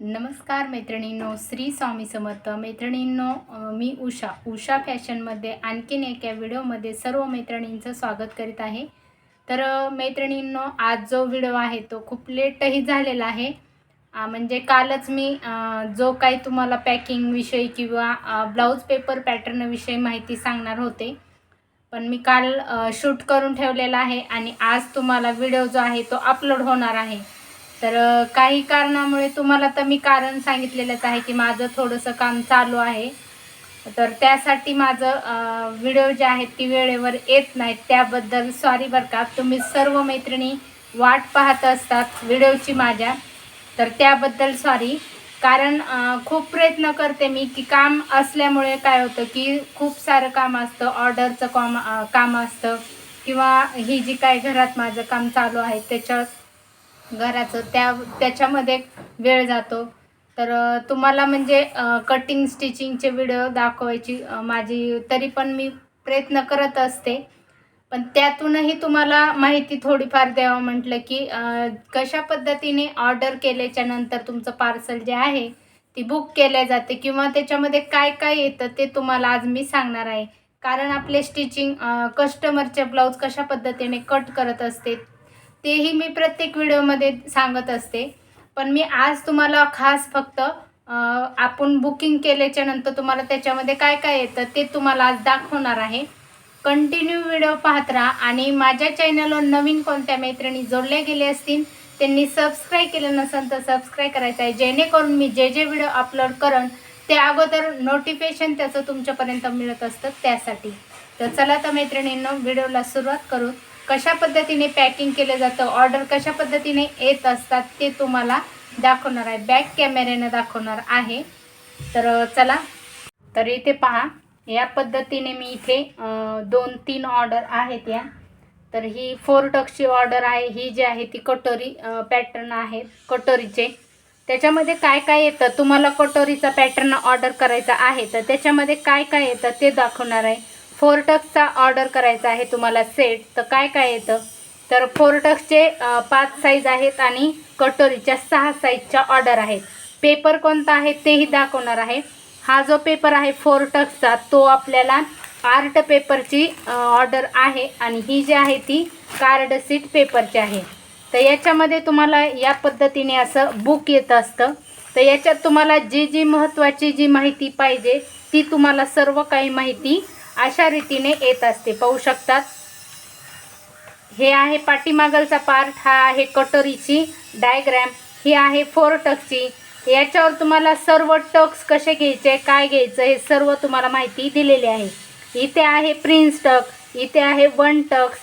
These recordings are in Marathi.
नमस्कार मैत्रिणींनो श्री स्वामी समर्थ. मैत्रिणींनो मी उषा. उषा फॅशनमध्ये आणखीन एका व्हिडिओमध्ये सर्व मैत्रिणींचं स्वागत करीत आहे. तर मैत्रिणींनो आज जो व्हिडिओ आहे तो खूप लेटही झालेला आहे. म्हणजे कालच मी जो काही तुम्हाला पॅकिंगविषयी किंवा ब्लाऊज पेपर पॅटर्नविषयी माहिती सांगणार होते. पण मी काल शूट करून ठेवलेला आहे आणि आज तुम्हाला व्हिडिओ जो आहे तो अपलोड होणार आहे. तर काही कारणामुळे तुम्हाला तर मी कारण सांगितलेलंच आहे की माझं थोडंसं काम चालू आहे. तर त्यासाठी माझं व्हिडिओ जे आहेत ती वेळेवर येत नाहीत. त्याबद्दल सॉरी बरं का. तुम्ही सर्व मैत्रिणी वाट पाहत असतात व्हिडिओची माझ्या. तर त्याबद्दल सॉरी कारण खूप प्रयत्न करते मी की काम असल्यामुळे काय होतं की खूप सारं काम असतं. ऑर्डरचं काम काम असतं. किंवा ही जी काय घरात माझं काम चालू आहे त्याच्यात घराचं त्या त्याच्यामध्ये वेळ जातो. तर तुम्हाला म्हणजे कटिंग स्टिचिंगचे व्हिडिओ दाखवायची माझी तरी पण मी प्रयत्न करत असते. पण त्यातूनही तुम्हाला माहिती थोडीफार द्यावं म्हटलं की कशा पद्धतीने ऑर्डर केल्याच्यानंतर तुमचं पार्सल जे आहे ती बुक केल्या जाते किंवा त्याच्यामध्ये काय काय येतं ते तुम्हाला आज मी सांगणार आहे. कारण आपले स्टिचिंग कस्टमरचे ब्लाऊज कशा पद्धतीने कट करत असते तेही मी प्रत्येक व्हिडिओमध्ये सांगत असते. पण मी आज तुम्हाला खास फक्त आपण बुकिंग केल्याच्यानंतर तुम्हाला त्याच्यामध्ये काय काय येतं ते तुम्हाला आज दाखवणार आहे. कंटिन्यू व्हिडिओ पाहत राहा आणि माझ्या चॅनलवर नवीन कोणत्या मैत्रिणी जोडल्या गेल्या असतील त्यांनी सबस्क्राईब केलं नसेल तर सबस्क्राईब करायचं आहे. जेणेकरून मी जे जे व्हिडिओ अपलोड करन ते अगोदर नोटिफिकेशन त्याचं तुमच्यापर्यंत मिळत असतं त्यासाठी. तर चला तर मैत्रिणींना व्हिडिओला सुरुवात करू. कशा पद्धतीने पॅकिंग केलं जातं ऑर्डर कशा पद्धतीने येत असतात ते तुम्हाला दाखवणार आहे. बॅक कॅमेऱ्यानं दाखवणार आहे. तर चला. तर इथे पहा या पद्धतीने मी इथे दोन तीन ऑर्डर आहेत या. तर ही फोर टक्सची ऑर्डर आहे. ही जी आहे ती कटोरी पॅटर्न आहे कटोरीचे. त्याच्यामध्ये काय काय येतं? तुम्हाला कटोरीचा पॅटर्न ऑर्डर करायचा आहे तर त्याच्यामध्ये काय काय येतं ते दाखवणार आहे. फोर टक्सचा ऑर्डर करायचा आहे तुम्हाला सेट तर काय काय येतं? तर फोर टक्सचे पाच साईज आहेत आणि कटोरीच्या सहा साईजच्या ऑर्डर आहेत. पेपर कोणता आहे तेही दाखवणार आहे. हा जो पेपर आहे फोर टक्सचा तो आपल्याला आर्ट पेपरची ऑर्डर आहे आणि ही जी आहे ती कार्ड सीट पेपरची आहे. तर याच्यामध्ये तुम्हाला या पद्धतीने असं बुक येत असतं. तर याच्यात तुम्हाला जी जी महत्त्वाची जी माहिती पाहिजे ती तुम्हाला सर्व काही माहिती अशा रीतीने येत असते. पाहू शकतात. हे आहे पाठीमागलचा पार्ट हा आहे कटोरीची डायग्रॅम ही आहे फोर टक्सची. याच्यावर तुम्हाला सर्व टक्स कसे घ्यायचे काय घ्यायचं हे सर्व तुम्हाला माहिती दिलेली आहे. इथे आहे प्रिन्स टक इथे आहे वन टक्स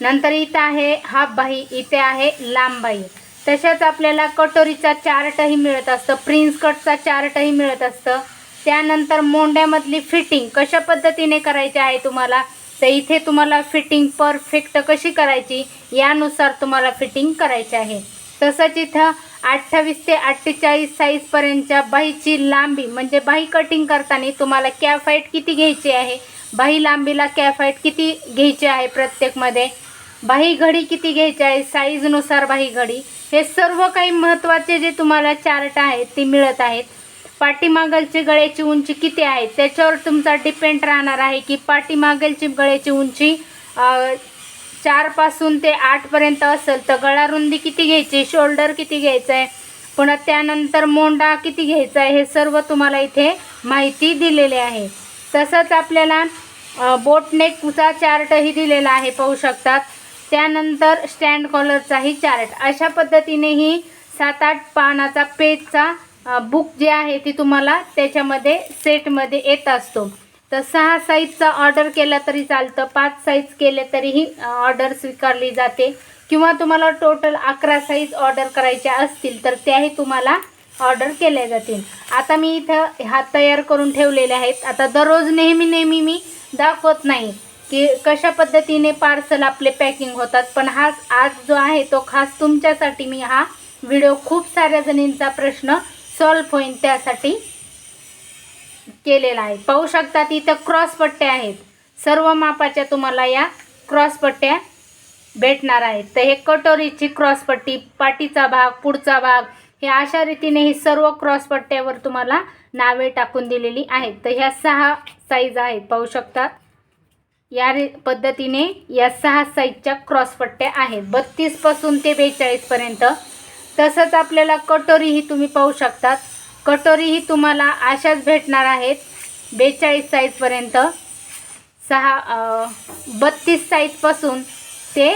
नंतर इथं आहे हाफ बाही इथे आहे लांब बाही. तशाच आपल्याला कटोरीचा चार्टही मिळत असतं प्रिन्स कटचा चार्टही मिळत असतं. त्यानंतर मोंड्यामधली फिटिंग कशा पद्धतीने करायची आहे तुम्हाला? तर इथे तुम्हाला फिटिंग परफेक्ट कशी करायची? यानुसार तुम्हाला फिटिंग करायची आहे. तसंच इथं अठ्ठावीस ते अठ्ठेचाळीस साईजपर्यंतच्या बाहीची लांबी म्हणजे बाही कटिंग करताना तुम्हाला कॅफाईट किती घ्यायची आहे? बाही लांबीला कॅफाईट किती घ्यायची आहे प्रत्येकमध्ये? बाही घडी किती घ्यायची आहे? साईजनुसार बाही घडी. हे सर्व काही महत्त्वाचे जे तुम्हाला चार्ट आहेत ते मिळत आहेत. पाठीमागलची गळ्याची उंची किती आहे? त्याच्यावर तुमचा डिपेंड राहणार आहे की पाठीमागलची गळ्याची उंची चारपासून ते आठपर्यंत असेल तर गळा रुंदी किती घ्यायची? शोल्डर किती घ्यायचं आहे? पुन्हा त्यानंतर मोंडा किती घ्यायचा आहे? हे सर्व तुम्हाला इथे माहिती दिलेली आहे. तसंच आपल्याला बोटनेकचा चार्टही दिलेला आहे पाहू शकतात. त्यानंतर स्टँड कॉलरचाही चार्ट अशा पद्धतीने ही सात आठ पानाचा पेजचा बुक जे आहे ती तुम्हाला त्याच्यामध्ये सेटमध्ये येत असतो. तर सहा साईजचा ऑर्डर केला तरी चालतं पाच साईज केले तरीही ऑर्डर स्वीकारली जाते. किंवा तुम्हाला टोटल अकरा साईज ऑर्डर करायच्या असतील तर त्याही तुम्हाला ऑर्डर केल्या जातील. आता मी इथं हा तयार करून ठेवलेले आहेत. आता दररोज नेहमी नेहमी मी दाखवत नाही की कशा पद्धतीने पार्सल आपले पॅकिंग होतात पण हा आज जो आहे तो खास तुमच्यासाठी मी हा व्हिडिओ खूप साऱ्या जणींचा प्रश्न सॉल्व होईल त्यासाठी केलेला आहे. पाहू शकतात इथं क्रॉस पट्ट्या आहेत. सर्व मापाच्या तुम्हाला या क्रॉस पट्ट्या भेटणार आहेत. तर हे कटोरीची क्रॉसपट्टी पाटीचा पाठीचा भाग पुढचा भाग हे अशा रीतीने ही सर्व क्रॉस पट्ट्यावर तुम्हाला नावे टाकून दिलेली आहेत. तर ह्या सहा साईज आहेत. पाहू शकतात या री पद्धतीने या सहा साईजच्या क्रॉसपट्ट्या आहेत. बत्तीसपासून ते बेचाळीसपर्यंत तसंच आपल्याला कटोरीही तुम्ही पाहू शकतात. कटोरीही तुम्हाला अशाच भेटणार आहेत. बेचाळीस साईजपर्यंत सहा बत्तीस साईजपासून ते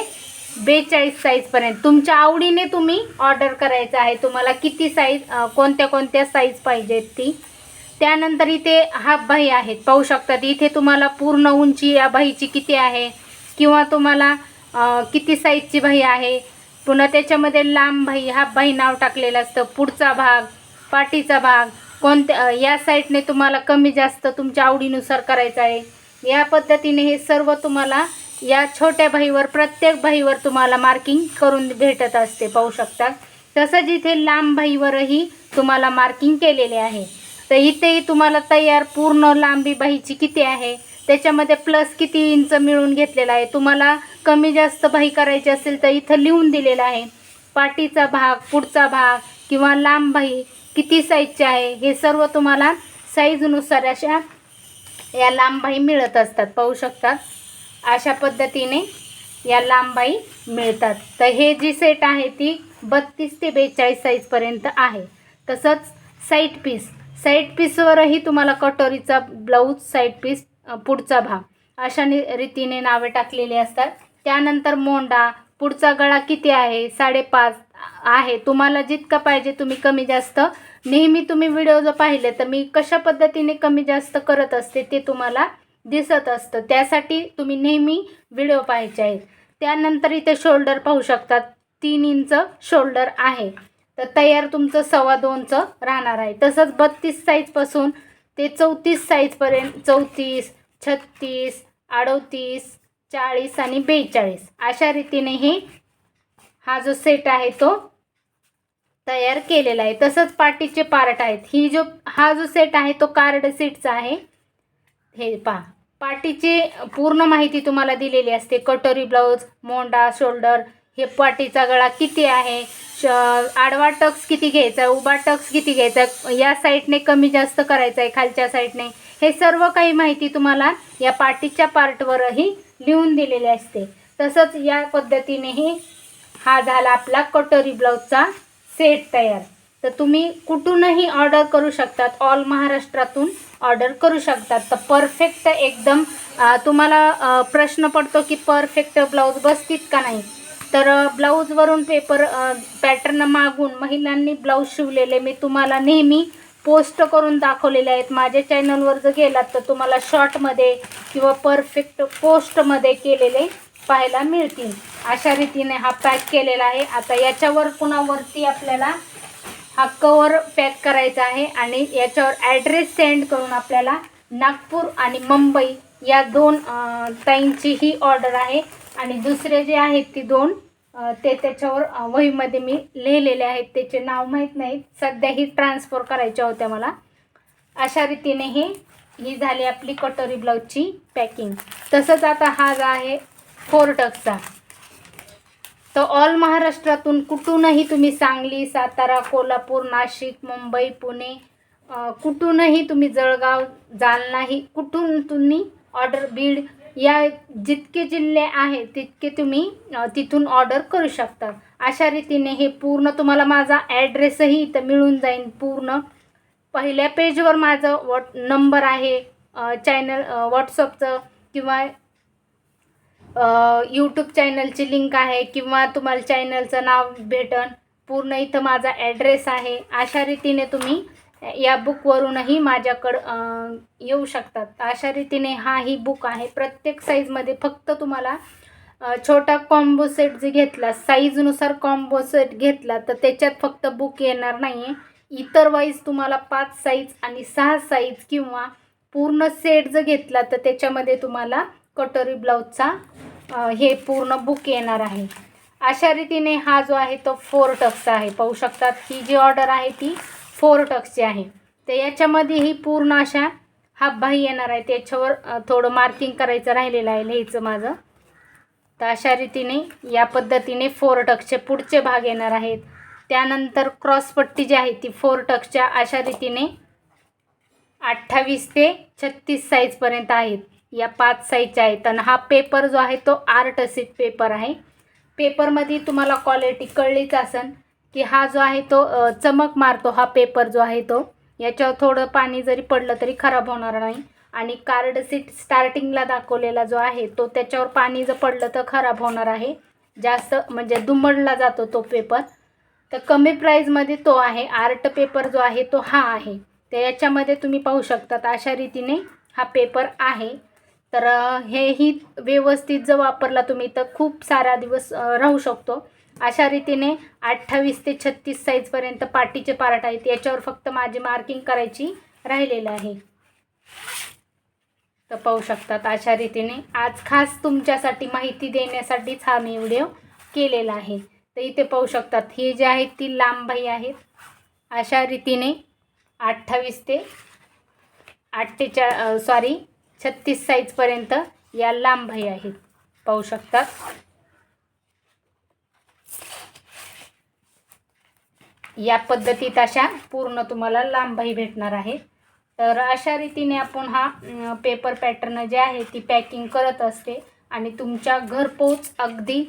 बेचाळीस साईजपर्यंत तुमच्या आवडीने तुम्ही ऑर्डर करायचं आहे. तुम्हाला किती साईज कोणत्या कोणत्या साईज पाहिजेत ती. त्यानंतर इथे हाफ बाही आहेत. पाहू शकतात. इथे तुम्हाला पूर्ण उंची या बाहीची किती आहे? किंवा तुम्हाला किती साईजची बाही आहे? पुन्हा त्याच्यामध्ये लांब भाई हा भाई नाव टाकलेलं असतं. पुढचा भाग पाठीचा भाग कोणत्या या साईडने तुम्हाला कमी जास्त तुमच्या आवडीनुसार करायचं आहे. या पद्धतीने हे सर्व तुम्हाला या छोट्या भाईवर प्रत्येक भाईवर तुम्हाला मार्किंग करून भेटत असते पाहू शकता. तसंच इथे लांब भाईवरही तुम्हाला मार्किंग केलेले आहे. तर इथेही तुम्हाला तयार पूर्ण लांबी बाहीची किती आहे? त्याच्यामध्ये प्लस किती इंच मिळून घेतलेला आहे. तुम्हाला कमी जास्त बाही करायची असेल तर इथं लिहून दिलेलं आहे. पाठीचा भाग पुढचा भाग किंवा लांब बाही किती साईजचे आहे हे सर्व तुम्हाला साईजनुसार अशा या लांबबाई मिळत असतात. पाहू शकतात अशा पद्धतीने या लांबबाई मिळतात. तर हे जी सेट आहे ती बत्तीस ते बेचाळीस साईजपर्यंत आहे. तसंच साईड पीस साईड पीसवरही तुम्हाला कटोरीचा ब्लाऊज साईड पीस पुढचा भाग. अशा नि रीतीने नावे टाकलेली असतात. त्यानंतर मोंडा पुढचा गळा किती आहे? साडेपाच आहे. तुम्हाला जितका पाहिजे तुम्ही कमी जास्त. नेहमी तुम्ही व्हिडिओ जर पाहिले तर मी कशा पद्धतीने कमी जास्त करत असते ते तुम्हाला दिसत असतं. त्यासाठी तुम्ही नेहमी व्हिडिओ पाहायचे आहेत. त्यानंतर इथे शोल्डर पाहू शकतात तीन इंच शोल्डर आहे. तर तयार तुमचं सव्वा दोनचं राहणार आहे. तसंच बत्तीस साईजपासून ते चौतीस साईजपर्यंत चौतीस छत्तीस अडतीस चाळीस आणि बेचाळीस. अशा रीतीनेही हा जो सेट आहे तो तयार केलेला आहे. तसंच पाटीचे पार्ट आहेत. ही जो हा जो सेट आहे तो कार्ड सेटचा आहे. हे पहा. पाटीची पूर्ण माहिती तुम्हाला दिलेली असते. कटोरी ब्लाऊज मोंडा शोल्डर हे पाटीचा गळा किती आहे? श आडवा टक्स किती घ्यायचा आहे उभा टक्स किती घ्यायचा? आहे या साईडने कमी जास्त करायचं आहे खालच्या साईडने हे सर्व काही माहिती तुम्हाला या पाटीच्या पार्टवरही लिहून दिलेली असते. तसंच या पद्धतीनेही हा झाला आपला कटोरी ब्लाऊजचा सेट तयार. तर तुम्ही कुठूनही ऑर्डर करू शकतात ऑल महाराष्ट्रातून ऑर्डर करू शकतात. तर परफेक्ट एकदम तुम्हाला प्रश्न पडतो की परफेक्ट ब्लाऊज बसतीत का नाही? तर ब्लाऊजवरून पेपर पॅटर्न मागून महिलांनी ब्लाऊज शिवलेले. मी तुम्हाला नेहमी पोस्ट करून दाखवलेले आहेत. माझ्या चॅनलवर जर गेलात तर तुम्हाला शॉर्टमध्ये किंवा परफेक्ट पोस्टमध्ये केलेले पाहायला मिळतील. अशा रीतीने हा पॅक केलेला आहे. आता याच्यावर कुणावरती आपल्याला हा कवर पॅक करायचा आहे आणि याच्यावर ॲड्रेस सेंड करून आपल्याला नागपूर आणि मुंबई या दोन ताईंची ही ऑर्डर आहे. आणि दुसरे जे आहेत ती दोन ते त्याच्यावर वहीमध्ये मी लिहिलेले आहेत. त्याचे नाव माहीत नाहीत. सध्या ही ट्रान्सफर करायच्या होत्या मला. अशा रीतीने ही ही झाली आपली कटोरी ब्लाऊजची पॅकिंग तसंच आता हा जो आहे फोर टक्सचा तर ऑल महाराष्ट्रातून कुठूनही तुम्ही सांगली सातारा कोल्हापूर नाशिक मुंबई पुणे कुठूनही तुम्ही जळगाव जालनाही कुठून तुम्ही ऑर्डर बीड या जितके जिल्हे आहेत तितके तुम्ही तिथून ऑर्डर करू शकता. अशा रीतीने हे पूर्ण तुम्हाला माझा ॲड्रेसही इथं मिळून जाईल पूर्ण. पहिल्या पेजवर माझं वॉट नंबर आहे चॅनल व्हॉट्सअपचं किंवा यूट्यूब चॅनलची लिंक आहे किंवा तुम्हाला चॅनलचं नाव भेटन. पूर्ण इथं माझा ॲड्रेस आहे. अशा रीतीने तुम्ही या बुकवरूनही माझ्याकडं येऊ शकतात. अशा रीतीने हा ही बुक आहे. प्रत्येक साईजमध्ये फक्त तुम्हाला छोटा कॉम्बो सेट जे घेतला साईजनुसार कॉम्बो सेट घेतला तर त्याच्यात फक्त बुक येणार नाही आहे इतर वाईज तुम्हाला पाच साईज आणि सहा साईज किंवा पूर्ण सेट जर घेतला तर त्याच्यामध्ये तुम्हाला कटोरी ब्लाऊजचा हे पूर्ण बुक येणार आहे. अशा रीतीने हा जो आहे तो फोर टक्सचा आहे. पाहू शकतात ही जी ऑर्डर आहे ती फोर टक्सची आहे. तर याच्यामध्ये ही पूर्ण अशा हाफबाही येणार आहे त्याच्यावर थोडं मार्किंग करायचं राहिलेलं आहे लिहायचं माझं. तर अशा रीतीने या पद्धतीने फोर टक्सचे पुढचे भाग येणार आहेत. त्यानंतर क्रॉसपट्टी जी आहे ती फोर टक्सच्या अशा रीतीने अठ्ठावीस ते छत्तीस साईजपर्यंत आहेत. या पाच साईजच्या आहेत. आणि हा पेपर जो आहे तो आर्ट सीट पेपर आहे. पेपरमध्ये तुम्हाला क्वालिटी कळलीच असेल की हा जो आहे तो चमक मारतो हा पेपर जो आहे तो. याच्यावर थोडं पाणी जरी पडलं तरी खराब होणार नाही. आणि कार्ड सीट स्टार्टिंगला दाखवलेला जो आहे तो त्याच्यावर पाणी जर पडलं तर खराब होणार आहे. जास्त म्हणजे दुमडला जातो तो पेपर तर कमी प्राईजमध्ये तो आहे. आर्ट पेपर जो आहे तो हा आहे. तर याच्यामध्ये तुम्ही पाहू शकतात अशा रीतीने हा पेपर आहे. तर हेही व्यवस्थित जर वापरला तुम्ही तर खूप सारा दिवस राहू शकतो. अशा रीतीने अठ्ठावीस ते छत्तीस साईजपर्यंत पाटीचे पार्ट आहेत. याच्यावर फक्त माझी मार्किंग करायची राहिलेलं आहे. तर पाहू शकतात अशा रीतीने आज खास तुमच्यासाठी माहिती देण्यासाठीच हा मी व्हिडिओ केलेला आहे. तर इथे पाहू शकतात हे जे आहेत ती लांबबाई आहेत. अशा रीतीने अठ्ठावीस ते अठ्ठेच्या सॉरी छत्तीस साईजपर्यंत या लांबबाई आहेत. पाहू शकतात. या पद्धतीत अशा पूर्ण तुम्हाला लांबही भेटणार आहे. तर अशा रीतीने आपण हा पेपर पॅटर्न जे आहे ती पॅकिंग करत असते. आणि तुमच्या घरपोच अगदी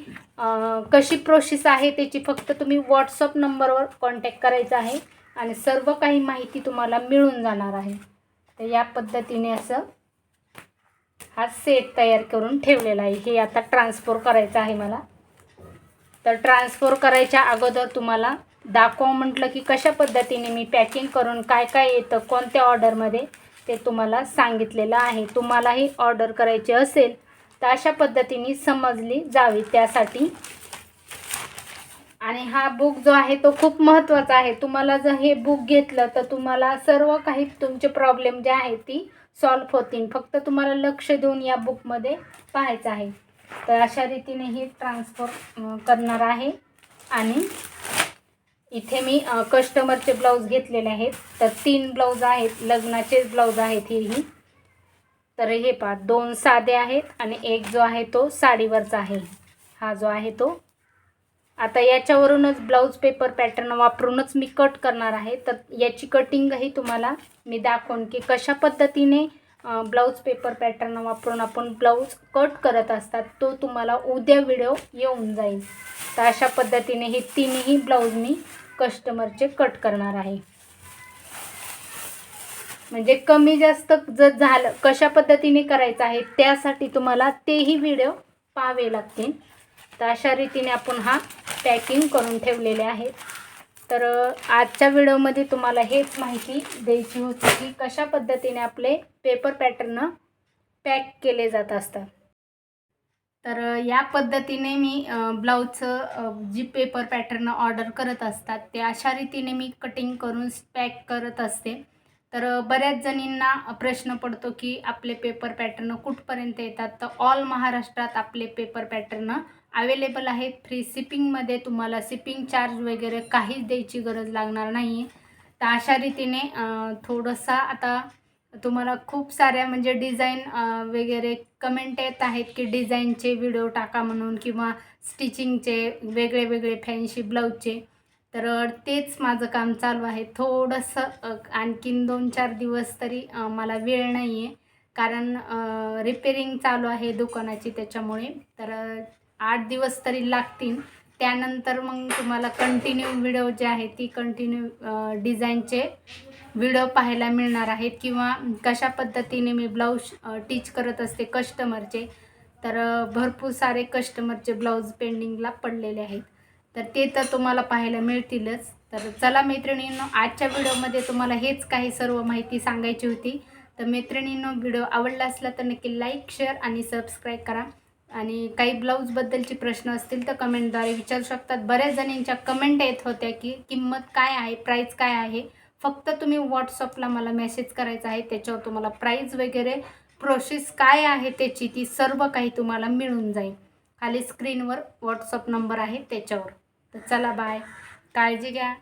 कशी प्रोसेस आहे त्याची फक्त तुम्ही व्हॉट्सअप नंबरवर कॉन्टॅक्ट करायचा आहे. आणि सर्व काही माहिती तुम्हाला मिळून जाणार आहे. तर या पद्धतीने असं हा सेट तयार करून ठेवलेला आहे. हे आता ट्रान्सफर करायचं आहे मला. तर ट्रान्सफर करायच्या अगोदर तुम्हाला दाखवा म्हटलं की कशा पद्धतीने मी पॅकिंग करून काय काय येतं कोणत्या ऑर्डरमध्ये ते तुम्हाला सांगितलेलं आहे. तुम्हालाही ऑर्डर करायची असेल तर अशा पद्धतीने समजली जावी त्यासाठी. आणि हा बुक जो आहे तो खूप महत्त्वाचा आहे. तुम्हाला जर हे बुक घेतलं तर तुम्हाला सर्व काही तुमचे प्रॉब्लेम जे आहेत ती सॉल्व्ह होतील. फक्त तुम्हाला लक्ष देऊन या बुकमध्ये पाहायचं आहे. तर अशा रीतीने हे ट्रान्सफर करणार आहे. आणि इथे मी कस्टमरचे ब्लाऊज घेतलेले आहेत. तर तीन ब्लाऊज आहेत लग्नाचे ब्लाऊज आहेत हेही. तर हे पहा दोन साधे आहेत आणि एक जो आहे तो साडीवरचा आहे. हा जो आहे तो. आता याच्यावरूनच ब्लाऊज पेपर पॅटर्न वापरूनच मी कट करणार आहे. तर याची कटिंगही तुम्हाला मी दाखवून की कशा पद्धतीने ब्लाऊज पेपर पॅटर्न वापरून आपण ब्लाऊज कट करत असतात तो तुम्हाला उद्या व्हिडिओ येऊन जाईल. तर अशा पद्धतीने हे तिन्ही ब्लाऊज मी कस्टमरचे कट करणार आहे. म्हणजे कमी जास्त जर झालं कशा पद्धतीने करायचं आहे त्यासाठी तुम्हाला तेही व्हिडिओ पाहावे लागतील. तर अशा रीतीने आपण हा पॅकिंग करून ठेवलेले आहेत. तर आजच्या व्हिडिओमध्ये तुम्हाला हेच माहिती द्यायची होती की कशा पद्धतीने आपले पेपर पॅटर्न पॅक केले जात असतात. तर या पद्धतीने मी ब्लाऊजचं जी पेपर पॅटर्न ऑर्डर करत असतात ते अशा रीतीने मी कटिंग करून पॅक करत असते. तर बऱ्याच जणींना प्रश्न पडतो की आपले पेपर पॅटर्न कुठपर्यंत येतात? तर ऑल महाराष्ट्रात आपले पेपर पॅटर्न अवेलेबल आहेत फ्री शिपिंगमध्ये तुम्हाला शिपिंग चार्ज वगैरे काहीच द्यायची गरज लागणार नाही आहे तर अशा रीतीने थोडंसं आता तुम्हाला खूप साऱ्या म्हणजे डिझाईन वगैरे कमेंट येत आहेत की डिझाईनचे व्हिडिओ टाका म्हणून किंवा स्टिचिंगचे वेगळे वेगळे फॅन्सी ब्लाऊजचे तर तेच माझं काम चालू आहे. थोडंसं आणखीन दोन चार दिवस तरी मला वेळ नाही आहे कारण रिपेरिंग चालू आहे दुकानाची त्याच्यामुळे. तर आठ दिवस तरी लागतील. त्यानंतर मग तुम्हाला कंटिन्यू व्हिडिओ जे आहे ती कंटिन्यू डिझाईनचे व्हिडिओ पाहायला मिळणार आहेत. किंवा कशा पद्धतीने मी ब्लाऊज टीच करत असते कस्टमरचे तर भरपूर सारे कस्टमरचे ब्लाऊज पेंडिंगला पडलेले आहेत. तर ते तर तुम्हाला पाहायला मिळतीलच. तर चला मैत्रिणींनो आजच्या व्हिडिओमध्ये तुम्हाला हेच काही सर्व माहिती सांगायची होती. तर मैत्रिणींनो व्हिडिओ आवडला असला तर नक्की लाईक शेअर आणि सबस्क्राईब करा. आणि काही ब्लाऊजबद्दलचे प्रश्न असतील तर कमेंटद्वारे विचारू शकतात. बऱ्याच जणींच्या कमेंट येत होत्या की किंमत काय आहे प्राईस काय आहे? फक्त तुम्ही व्हॉट्सअपला मला मेसेज करायचा आहे त्याच्यावर तुम्हाला प्राईज वगैरे प्रोसेस काय आहे त्याची ती सर्व काही तुम्हाला मिळून जाईल. खाली स्क्रीनवर व्हॉट्सअप नंबर आहे त्याच्यावर. तर चला बाय काळजी घ्या.